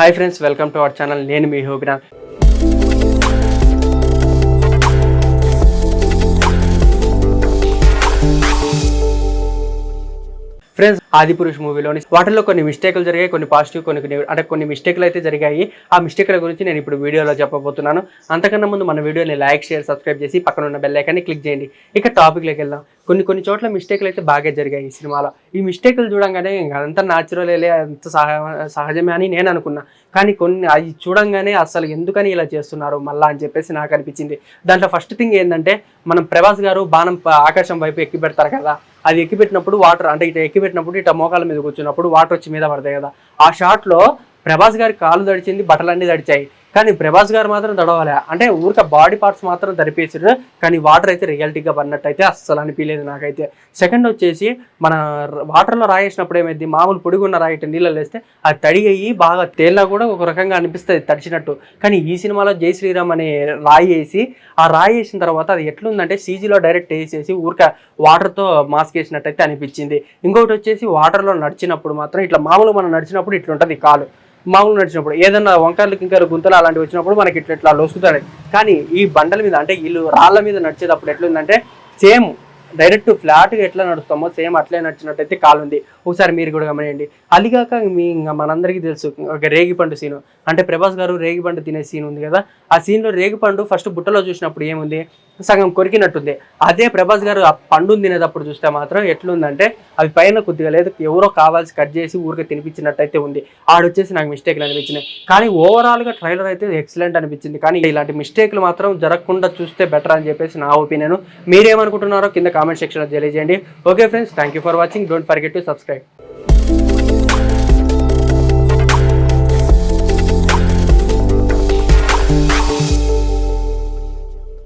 Hi friends welcome to our channel. నేను మీ హోబినా. Friends ఆది పురుష్ మూవీలోని వాటిలో కొన్ని మిస్టేక్లు జరిగాయి కొన్ని పాజిటివ్ కొన్ని కొన్ని- అంటే కొన్ని మిస్టేక్లు అయితే జరిగాయి. ఆ మిస్టేక్ల గురించి నేను ఇప్పుడు వీడియోలో చెప్పబోతున్నాను. అంతకన్నా ముందు మన వీడియోని లైక్ షేర్ సబ్స్క్రైబ్ చేసి పక్కన ఉన్న బెల్ ఐకాన్ని క్లిక్ చేయండి. ఇక టాపిక్లోకి వెళ్దాం. కొన్ని కొన్ని చోట్ల మిస్టేక్లు అయితే బాగా జరిగాయి ఈ సినిమాలో. ఈ మిస్టేక్లు చూడంగానే ఇంకా అంతా న్యాచురల్ అంత సహ సహజమే అని నేను అనుకున్నా. కానీ కొన్ని అవి చూడంగానే అసలు ఎందుకని ఇలా చేస్తున్నారు మళ్ళా అని చెప్పేసి నాకు అనిపించింది. దాంట్లో ఫస్ట్ థింగ్ ఏంటంటే మనం ప్రభాస్ గారు బాణం ఆకాశం వైపు ఎక్కి పెడతారు కదా అది ఎక్కి పెట్టినప్పుడు వాటర్ అంటే ఇటు ఎక్కి పెట్టినప్పుడు ఇట్లా మోకాల మీద కూర్చున్నప్పుడు వాటర్ వచ్చి మీద పడతాయి కదా. ఆ షాట్లో ప్రభాస్ గారి కాలు తడిచింది బట్టలన్నీ తడిచాయి. కానీ ప్రభాస్ గారు మాత్రం తడవాలి. అంటే ఊరిక బాడీ పార్ట్స్ మాత్రం తడిపేసారు కానీ వాటర్ అయితే రియాలిటీగా పడినట్టు అయితే అస్సలు అనిపించలేదు నాకైతే. సెకండ్ వచ్చేసి మన వాటర్లో రాయేసినప్పుడు ఏమైంది? మామూలు పొడిగున్న రాయట నీళ్ళలో వేస్తే అది తడి అయ్యి బాగా తేలినా కూడా ఒక రకంగా అనిపిస్తుంది తడిచినట్టు. కానీ ఈ సినిమాలో జై శ్రీరామ్ అనే రాయి వేసి ఆ రాయి వేసిన తర్వాత అది ఎట్లుందంటే సీజీలో డైరెక్ట్ వేసేసి ఊరిక వాటర్తో మాస్క్ వేసినట్టయితే అనిపించింది. ఇంకొకటి వచ్చేసి వాటర్లో నడిచినప్పుడు మాత్రం ఇట్లా మామూలు మనం నడిచినప్పుడు ఇట్లుంటుంది కాలు. మామూలు నడిచినప్పుడు ఏదన్నా వంకర్లు కింకర్లు గుంతలు అలాంటివి వచ్చినప్పుడు మనకి ఇట్లా ఇట్లా లొసుకుతాయి కానీ ఈ బండల మీద అంటే వీళ్ళు రాళ్ళ మీద నడిచేటప్పుడు ఎట్లుందంటే సేమ్ డైరెక్ట్ ఫ్లాట్గా ఎట్లా నడుస్తామో సేమ్ అట్లే నడిచినట్టయితే కాలు ఉంది ఒకసారి మీరు కూడా గమనియండి అలిగాక మీ ఇంకా మనందరికీ తెలుసు ఒక రేగిపండు సీను. అంటే ప్రభాస్ గారు రేగిపండు తినే సీన్ ఉంది కదా ఆ సీన్లో రేగిపండు ఫస్ట్ బుట్టలో చూసినప్పుడు ఏముంది? సగం కొరికినట్టుంది. అదే ప్రభాస్ గారు ఆ పండు తినేటప్పుడు చూస్తే మాత్రం ఎట్లుందంటే అవి పైన కొద్దిగా లేదు ఎవరో కావాల్సి కట్ చేసి ఊరికే తినిపించినట్టయితే ఉంది. ఆడొచ్చేసి నాకు మిస్టేక్లు అనిపించినాయి. కానీ ఓవరాల్గా ట్రైలర్ అయితే ఎక్సలెంట్ అనిపించింది. కానీ ఇలాంటి మిస్టేక్లు మాత్రం జరగకుండా చూస్తే బెటర్ అని చెప్పేసి నా ఒపీనియన్ మీరేమనుకుంటున్నారో కింద కామెంట్ సెక్షన్లో తెలియజేయండి. Okay friends thank you for watching don't forget to subscribe